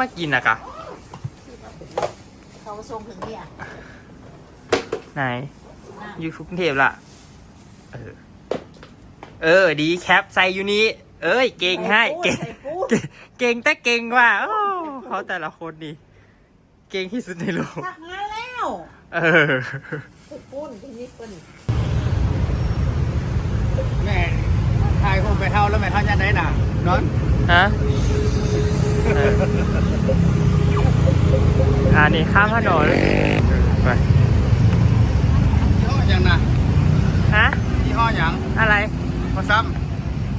มากินอะกะเขาส่งถึงเนี่ยไหน อยู่กรุงเทพล่ะ เออ เออ ดีแคปใส่อยู่นี้ เอ้ย เก่งให้ เก่งใส่ปูเก่งเก่งแต่เก่งว่ะโอ้เขาแต่ละคนนี่ เก่งที่สุดในโลกทักงานแล้ว เออใส่ปูนที่นี่เป็นแม่ทายคงไปเท่าแล้วแม่เท่ายันได้น่ะนอน ฮะเอออ่านี่ข้ามถนนไปยี่ห้อหยังนะฮะยี่ห้อหยังอะไรมาซ้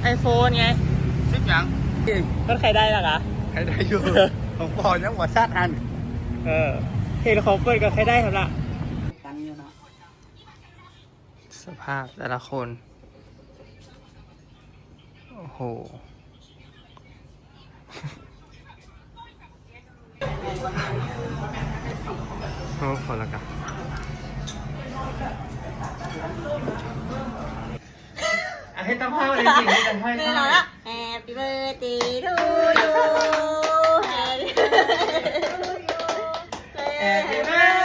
ไอโฟนไงำซิปหยังรถใครได้ล่ะคะใครได้อยู่ของพ่อยังว่าชาติอันเออเห็นของเปิดก็ใครได้ครับล่ะกันอยู่เนาะสภาพแต่ละคน โอ้โห โอ้พอแล้วกันอะให้ต้องเข้าเลยจริงๆต้องเข้าเนื้อละ Happy birthday to you Happy Happy birthday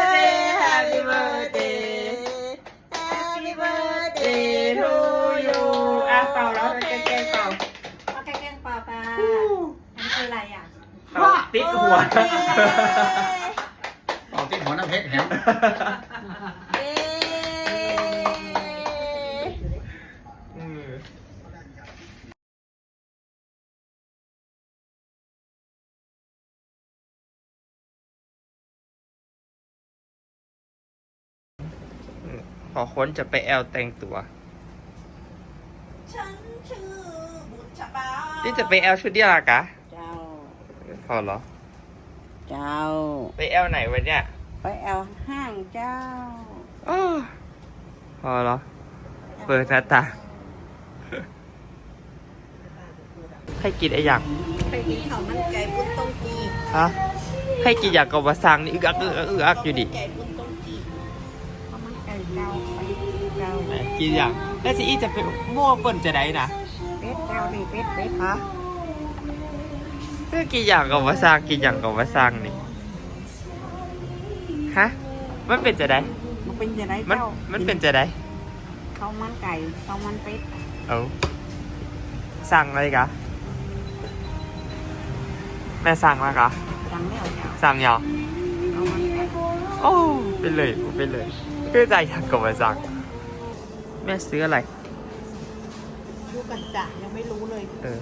หัวออกที่หัวน้ำเพชรแหมเย้อืมพอค้นจะไปแอลแต่งตัว ฉันชื่อบุษบา นี่จะไปแอลชุดเดียวละกะเจ้า พอเหรอ เจ้า ไปแอลไหนวะเนี่ยไปแอลห้างเจ้าอ้อพอเหรอ เปิดหน้าต่างให้กินไอ้อย่างไปกินข้าวมันไก่บุญตรงกีฮะให้กินอย่างกับวาซังนี่อึกอักอึกอักอึกอักอยู่ดิไก่บุญตรงกีข้าวมันไก่เจ้าไปเจ้าไหนกินอย่างแล้วสิอีจะไปมั่วเปิ่นจะได้นะเป็ดเจ้าดิเป็ดเป็ดฮะเพื่อ กินอย่างกับวาซังกินอย่างกับวาซังนี่ฮะมันเป็นจะได้มันเป็นยังไงมันเจ้ามันเป็นจะได้ข้าวมันไก่ข้าวมันเป็ดเอาสั่งอะไรกะแม่สั่งมากะสั่งแล้วเจ้าสั่งยาวข้าวมันไก่โอ้ไปเลยกูไปเลยคือใจอยากกับมาสั่งแม่ซื้ออะไรดูกันจะยังไม่รู้เลยเออ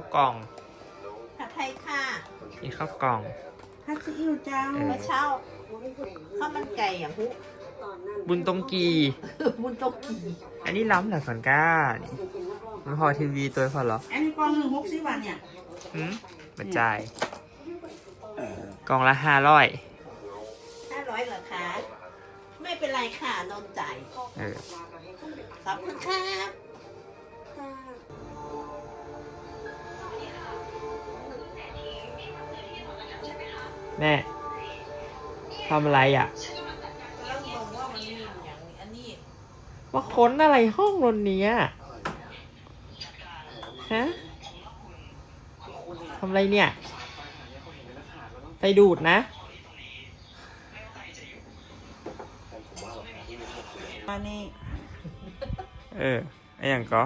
าวกล่องแล้วผัดไทยค่ะกินข้าวกล่องผัดซีอิ๊วเจ้าเออเมื่อเช้าข้าวมันไก่อะพุบุญตรงกี บุญตรงกี อันนี้ล้ำเหรอสอนก้านี่มันพอทีวีตัวพอเหรอ อันนี้กล่องหนึ่งหกสิบบาทเนี่ยหืมมาจ่ายกล่องละห้าร้อยห้าร้อยเหรอคะไม่เป็นไรค่ะนมจ่ายเออขอบคุณครับ แม่ทำอะไรอะแล้วบอกว่ามันมีอย่างอันนี้มาค้นอะไรห้องนนเนี้ยฮะทำอะไรเนี่ยไปดูดนะอันนี้เออไออย่างก็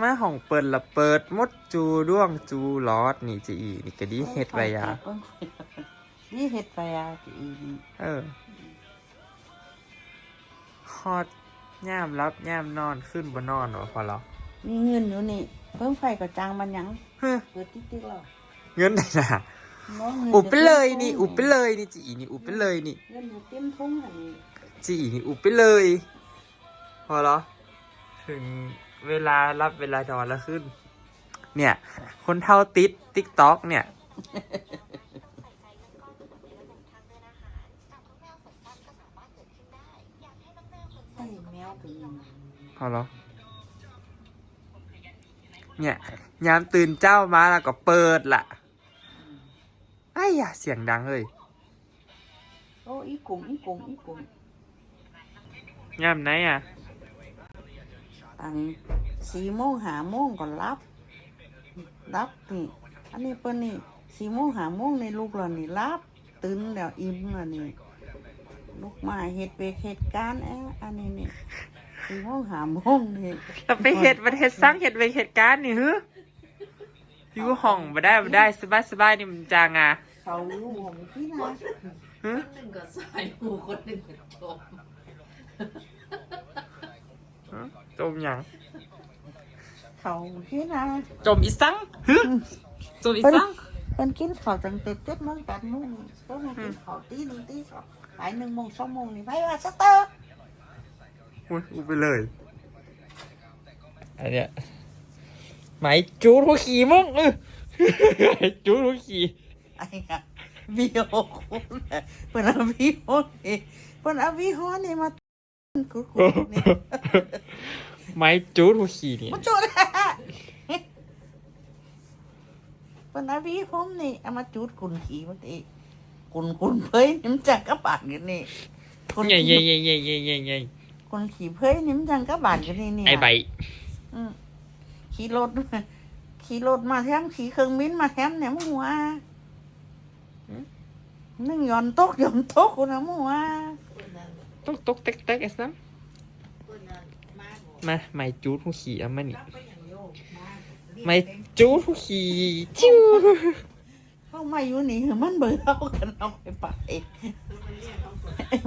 มาห้องเปิดละเปิดมดจูด้วงจูลอดนี่จีอีนี่ก็ดีเฮ็ดไว้ยานี่เห็ดไปอะอีนี่เออฮอดย่ามรับย่ามนอนขึ้นบนนอนวะพอแล้วมีเงินอยู่นี่เพิ่มไฟกับจางมันยังเฮ้ยเกิดติ๊กติ๊กหรอเงินไหนนะน้องเงินอุบไปเลยนี่อุบไปเลยนี่จีอีนี่อุบไปเลยนี่เงินอยู่เต็มทุ่งอันนี้จีอีนี่อุบไปเลย พอแล้วถึง เวลารับเวลานอนแล้วขึ้น เนี่ย คนเท่าติดติ๊กต็อกเนี่ย ใส่แมวไปอยู่เอาเหรอ เนี่ย ยามตื่นเจ้ามาแล้วก็เปิดละไอ้ยะเสียงดังเลย โอ้อีกุงอีกุงอีกุงยามไหนอะ ตังสี่โมงหาโมงก็รับ รับนี่ อันนี้เปิ้นนี่สี่โมงหาโมงในลูกเรานี่รับตื่นแล้วอิ่มแล้วนี่ลูกมาเฮ็ดเวกเหตุการณ์แอะอันนี้นี่สี่โมงหาโมงนี่เราไปเห็ดประเทศสร้างเห็ดไปเหตุการณ์นี่ฮึอยู่ห้องมาได้มาได้สบายสบายนี่มันจางอะเขาอยู่ของพี่นะฮึหนึ่งก็สายหูคนหนึ่งก็จมฮึ จมหยังเขาพี่นะจมอีสังฮึจมอีสังเพิ่นกินข้าวตั้งแต่เจ็ดโมงแปดโมงก็มากินข้าวตีหนึ่งตีสองบ่ายหนึ่งโมงสองโมงนี่ไปว่าสเตอร์อุ้ยอุไปเลยอันเนี้ยไหมจูดหัวขี่มึงเออไหมจูดหัวขี่ไอ้อะวิโอคุณเพิ่นเอาวิโอนี่เพิ่นเอาวิโอนี่มา กูกูนี่ไหมจูดหัวขี่เนี่ยมาจุดเพิ่นเอาวิโอนี่เอามาจุดกุนขี่มันอีกุนกุนเผยนี่มันจังกระบาดกันนี่กุนใหญ่ใหญ่ใหญ่ใหญ่ใหญ่ใหญ่ใหญ่กุนขี่เผยนี่มันจังกระบาดกันนี่นี่ไอใบอืมขี่รถขี่รถมาแถมขี่เครื่องบินมาแถมเนี่ยมึงว่านึ่งหย่อนตกหย่อนตกกูนะมึงว่า ตกตกเต๊กเต๊กไอ้ซ้ำมาไหมจูดหัวขี่เอามานี่ไหมจูดหัวขี่จิ้วเข้ามาอยู่นี่มันเบื่อเอากันเอาไปไป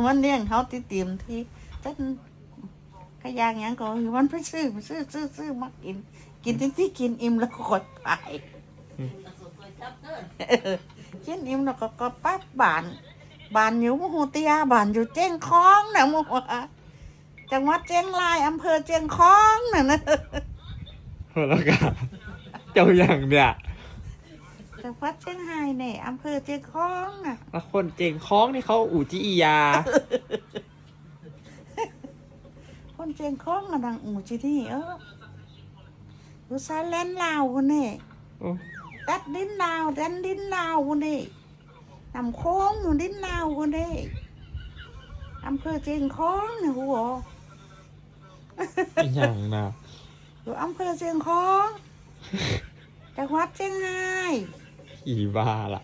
มันเลี้ยงเขาติเตรียมที่ต้นขยางหยังก็คือมันไปซื้อไปซื้อซื้อซื้อมากิน กินที่ที่กินอิ่มแล้วก็กดไปเออกินอิ่มแล้วก็กดปั๊บบาน บานอยู่มโหเตียบานอยู่เจ้งคล้องนะมัวจังหวัดเจ้งรายอำเภอเจ้งคล้องน่ะนะหัวละกาเจ้าอย่างเนี่ยจังหวัดเชียงรายเนี่ยอำเภอเชียงคองน่ะแล้วคนเจงคล้องนี่เขาอู่ที่อียา คนเชียงคองกำลังอู่ที่นี่เอออยู่ซาแลนด์ลาวคนนี่โอ้ดัดดินลาวดันดินลาวคนนี่ นำโค้งอยู่ดินลาวคนนี่อำเภอเชียงคองเนี่ยหัวอีหยังนะอยู่อำเภอเชียงคองจังหวัดเชียงรายอีบ้าล่ะ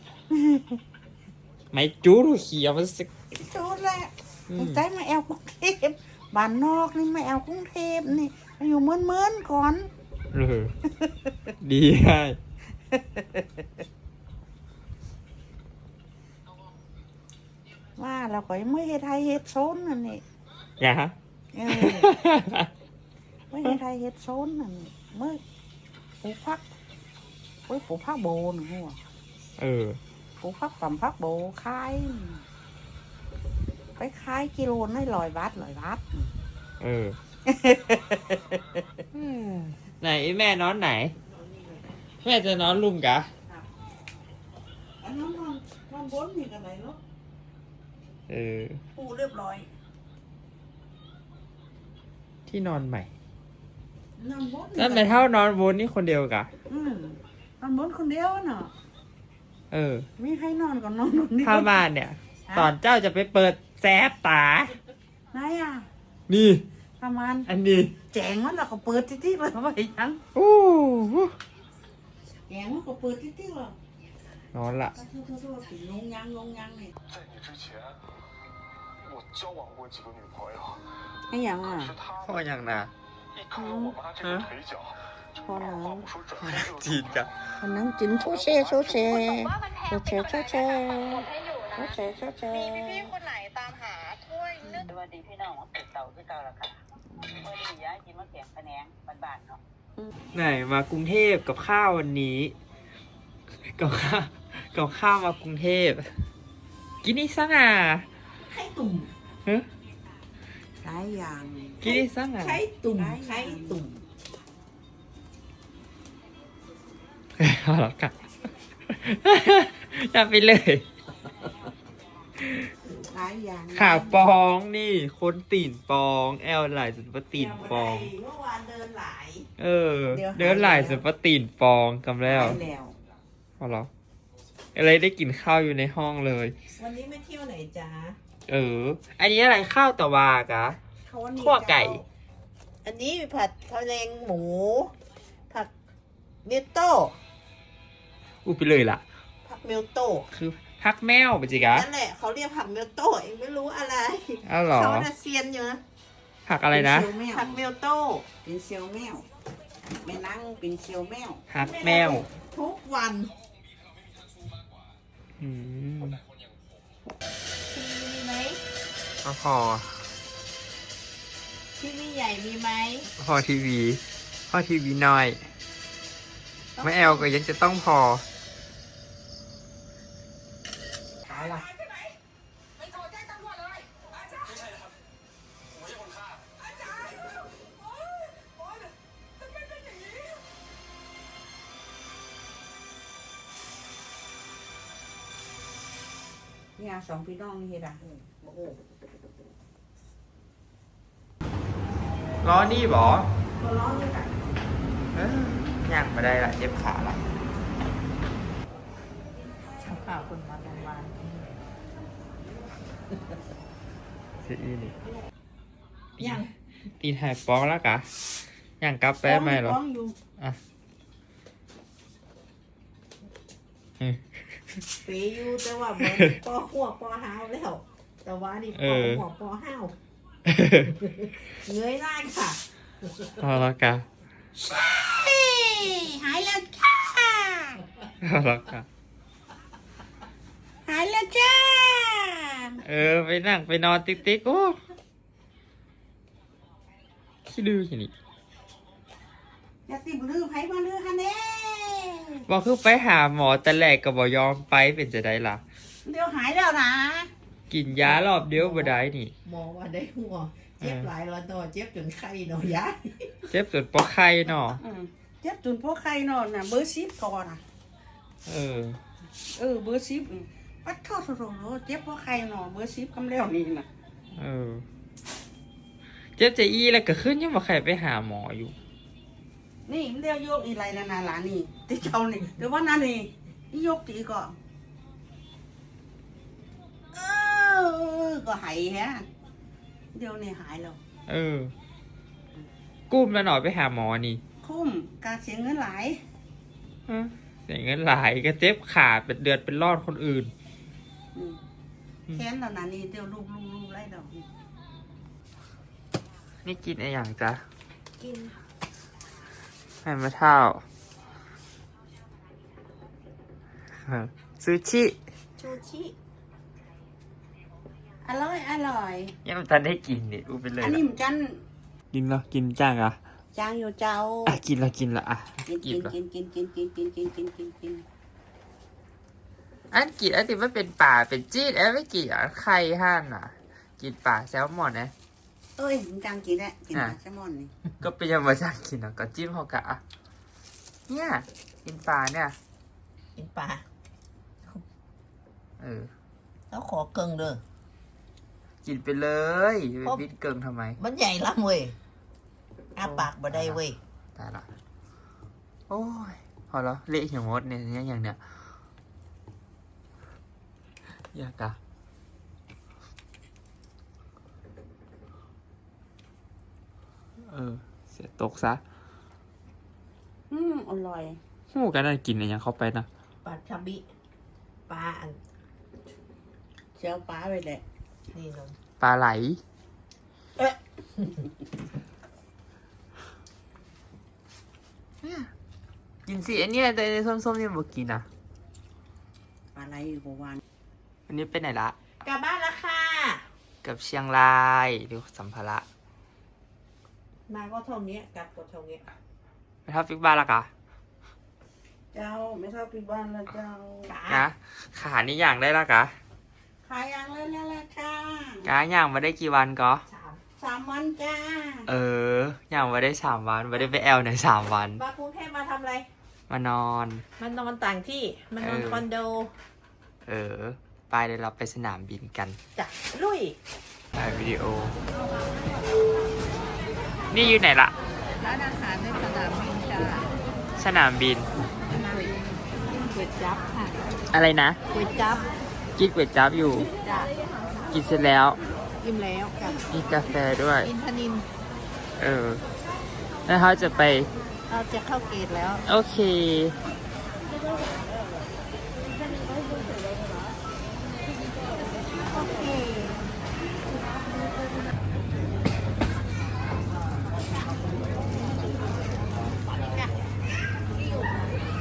ไม่จูดหัวขี่เอามาสักจุดแหละอืมใจมาแอวกรุงเทพบ้านนอกนี่มาแอวกรุงเทพนี่มาอยู่เมือนเมือนๆก่อนเออดีให้ ว่าเราก็ยังไม่เฮ็ดไทยเฮ็ดโซนนั่นนี่อย่าฮะเออไม่เฮ็ดไทยเฮ็ดโซนนั่นนี่เมื่อปลูกพักโอ้ยปลูกพักโบนหัวเออปลูกพักปั่มพักโบขายไปขายกิโลได้ร้อยบาทร้อยบาทเออไหนแม่นอนไหน แม่จะนอนลุ่มกะอันนั้นนอนนอนบนมีกันไหนเนาะ เออ ปูเรียบร้อย ที่นอนใหม่นอนบนนั่นไปเท่านอนบนนี่คนเดียวกะอืมนอนบนคนเดียวเนาะเออมีใครนอนก็นอนคนเดียวเข้าบ้านเนี่ย ตอนเจ้าจะไปเปิดแซบตาไหนอะ นี่ ประมาณ อันนี้แจงมันเราก็เปิดที่ๆเลยว่ายังโอ้โหแจงมันก็เปิดที่ๆเลย นอนละไอ้ยังอะพ่อยังนะพ่อน้องจีนกันพ่อน้องจีนโชเชโชเชโชเชโชเชโชเชโชเชนไหนทุ่งเต่ที่เก่าแล้ค่จ้ายเขืเนาไหนมากรุงเทพกับข้าววันนี้ กับข้าวกับข้าวมากรุงเทพ กินนี่ซังอะไข่ตุ่มฮะหลายอย่าง กินนี่ซังอะไข่ตุ่มไข่ตุ่มเอาละกันอย่าไปเลยหหลายอย่างขาปองนี่คนตีนปอง แอลหลายสุดว่าตีนปอง เมื่อวานเดินหลาย เออ เดี๋ยวหาเดินหลายสุดว่าตีนปองกำแล้ว ไปแล้ว พอเหรออะไรได้กินข้าวอยู่ในห้องเลย วันนี้ไม่เที่ยวไหนจ๊ะเออ อันนี้อะไรข้าวตะวากะ เขาว่ามีคั่วไก่อันนี้ผัดทะเลงหมู ผักเมลโต้อู้ไปเลยล่ะ ผักเมลโต้คือพักแมวไปจิกะนั่นแหละเขาเรียกผักเมลโต้เองไม่รู้อะไรอ้าวเหรอเขาน่ะเซียนอยู่นะผักอะไรนะผักเมลโต้เป็นเซียวแมวแม่นั่งเป็นเซียวแมวผักแมวทุกวัน อืมทีวีมีไหมก็พอทีวีใหญ่มีไหมพอทีวีพอทีวีน้อย ไม่แอลก็ยังจะต้องพอ เอาล่ะ เนี่ยสองพี่น้องนี่เฮ็ดอะโอ้โหล้อนี่บอก็ร้องด้วยกันเอ้ยย่างมาได้ละเจ็บขาละช่างข่าวคนมาโรงพยาบาลเสียอีนี่ยังตีนหายปองแล้วกะย่างกลับไปไหมเหรอฟ้องอยู่อะ เฮ้ยเปย์อยู่แต่ว่าเหมือนปอหัวปอหาวแล้ว แต่ว่านี่ปอหัวปอห้าวเงยหน้าค่ะพอแล้วกะหายแล้วจ้าพอแล้วกะหายแล้วจ้าเออ ไปนั่งไปนอนติ๊กติ๊กโอ้ขี้ดื้อขี้นี่อย่าสิบลือไผมาลือฮะเน่ บอกคือไปหาหมอแต่แรกก็บ่ยอมไปเป็นจะได้ล่ะ เดี๋ยวหายแล้วนะ กินยารอบเดียวบ่ได้นี่ หมอว่าได้หัว เจ็บหลายวันตัวเจ็บจนไข้เนาะยายเจ็บจนปอไข้เนาะเจ็บจนพวกไข้เนาะน่ะเบอร์สิบก่อนน่ะ เออ เออเบอร์สิบอืมปัดเข้าโซโลเจ็บพวกไข้เนาะเบอร์สิบกำแล้วนี่น่ะ เออ เจ็บจะอีแล้วก็ขึ้นยังบ่ใครไปหาหมออยู่ นี่มันเรียกโยกอีไรนะนาหลานนี่ที่เจ้านี่เดี๋ยวว่านั่นนี่อีโยกตีก็เออก็หายฮะเดี๋ยวนี่หายแล้วเออกุ้มแล้วหน่อยไปหาหมอนี่ คุ้มการเสียเงินหลายฮะเสียเงินหลายก็เจ็บขาเป็นเดือดเป็นรอดคนอื่นอืมแค้นแล้วนะนี่เดี๋ยวลูกลูกลูกไล่ดอกนี่กินอะไรอย่างจ๊ะ กิน ให้มาเท่าเออซูชิชูชิ อร่อย อร่อย ยังไม่ทันได้กินนี่อู้ไปเลยอันนี้ละมันจัน กินแล้วกินจ้างอะจางอยู่เจ้า อะกินและกินละอะกินกิกินนละกินกินกินกินกินกินกินกินกินอันกินอันที่มันเป็นป่าเป็นจีดอันไม่กินอันไข่ห่านอะ กินป่าแซลมอนนะ เอ้ยมันจังกินแหละกินอะปลาแซลมอนนี่ก็เป็นยังไงจ้างกินอะก็จิ้มเขากะอะเนี่ย กินปลาเนี่ย กินปลาเออแล้วขอเกิงเด้อกินไปเลยไปเพราะบิดเกิงทำไม มันใหญ่ละเว้ยอาปากบ่ได้เว้ยตายละโอ้ยพอแล้วเละอย่างมดเนี่ยเนี่ยอย่างเนี้ยอยากอะ เออ เสียตกซะ อืมอร่อยหูกันนั่นกินอะไรยังเข้าไปนะปลาชาบิปลาอันเชียวปลาไปแหละนี่นมปลาไหล เอ๊ะกินสิอันเนี้ยแต่ส้มๆเนี่ยบอกกินอะปลาไหลอยู่ประวานอันนี้ไปไหนละ กลับบ้านแล้วค่ะ กับเชียงรายดูสัมภาระ มาก็เท่านี้กลับก็เท่านี้ไปทับฟิกบ้านละกะเจ้าไม่ชอบปีบ้านแล้วเจ้านะขานี่อย่างได้ละกะขายยังเลยแล้วล่ะค่ะกาย่างมาได้กี่วันก็สามสามวันจ้าเออย่างมาได้สามวันมาได้ไปแอลในสามวัน มากรุงเทพมาทำอะไร มานอน มันนอนต่างที่ มันนอนเออ คอนโดเออ ไปเดี๋ยวเราไปสนามบินกันจ้ะลุยถ่ายวิดีโอ นี่อยู่ไหนล่ะร้านอาหารในสนามบินจ้าสนามบินก๋วยจั๊บค่ะอะไรนะก๋วยจั๊บกินก๋วยจั๊บอยู่ จ้ะกินเสร็จแล้วอิ่มแล้วจ้ะมีกาแฟด้วย อินทนินเออแล้วเขาจะไป เราจะเข้าเกตแล้ว โอเค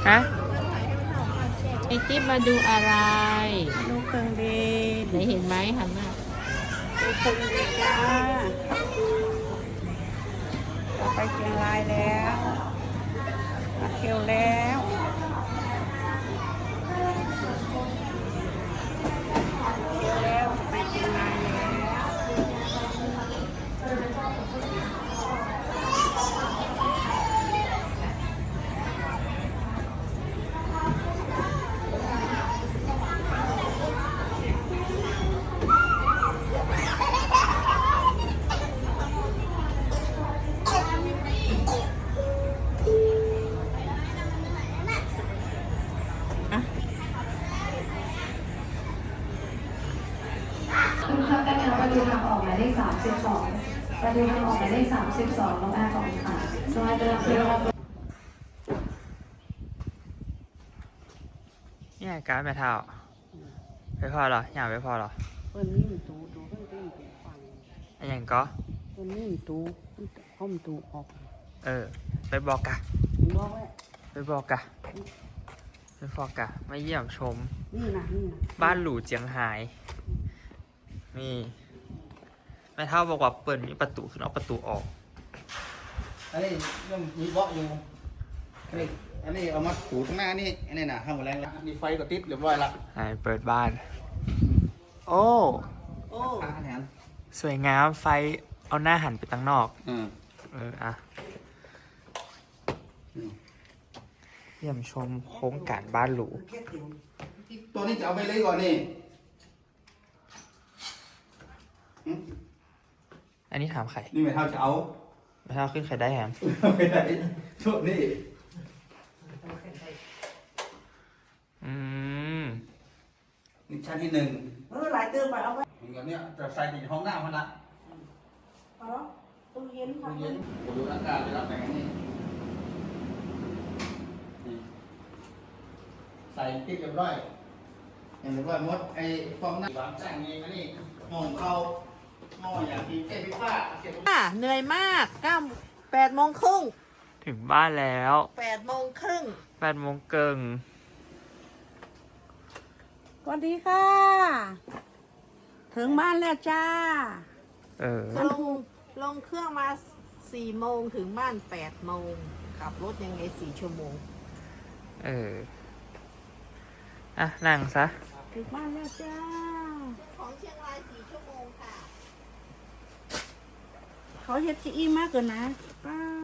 ฮะไอติ๊บมาดูอะไร ดูเครื่องบินไหนเห็นไหมหันมาดูเครื่องบินจ้าเราไปเชียงรายแล้วมาเที่ยวแล้วเที่ยวแล้วไปเชียงราย การ์ดแม่เท่า ไปพอเหรออยากไปพอเหรอเปิ้นนี่มันตูตูเพิ่นเต้นตูฟังอันอย่างก็เปิ้นนี่มตูห้องตูออกเออ ไปบอกกะบอกว่าไปบอกกะไปบอกกะมาเยี่ยมชม นี่นะนี่นะบ้านหลูเจียงไฮ้นี่แม่เท่าบอกว่าเปิดมีประตูขึ้นเอาประตูออก อันนี้ยังมีเบาะอยู่อันนี้ อันนี้เอามาถูข้างหน้านี่อันนี้นะทำหมดแล้วมีไฟก็ติดเรียบร้อยละไหนเปิดบ้าน โอ้ โอ้อาหารสวยงามไฟเอาหน้าหันไปตั้งนอก อืมเอออะเยี่ยมชมโครงการบ้านหรูตัวนี้จะเอาไปเลยก่อนนี่หึอันนี้ถามใครนี่ไม่เท่าจะเอา ไม่เท่าขึ้นใครได้แฮมเอาไปไหนช่วงนี้ อืมนี่ชั้นที่หนึ่งเออหลายตื้อไปเอาไว้เหมือนกับเนี้ยจะใส่ในห้องน้ำมันละเอาเนาะตู้เย็นตู้เย็นผมดูอากาศไปรับแต่งนี่นี่ใส่ติ๊กเรียบร้อยเห็นเรียบร้อยหมดไอ้ฟองน้ำวางแจ้งนี่อันนี้หม้อของเขาหม้ออย่างที่เจ๊พิฟ้าเก็บอะเหนื่อยมากเก้าแปดโมงครึ่ง ถึงบ้านแล้วแปดโมงครึ่งแปดโมงเกิงสวัสดีค่ะ ถึงบ้านแล้วจ้า เออ ลงลงเครื่องมาสี่โมงถึงบ้านแปดโมงขับรถยังไงสี่ชั่วโมง เออ อะ นั่งซะ ถึงบ้านแล้วจ้า ของเชียงรายสี่ชั่วโมงค่ะ เขาเฮ็ดซีอีมากเกินนะป้า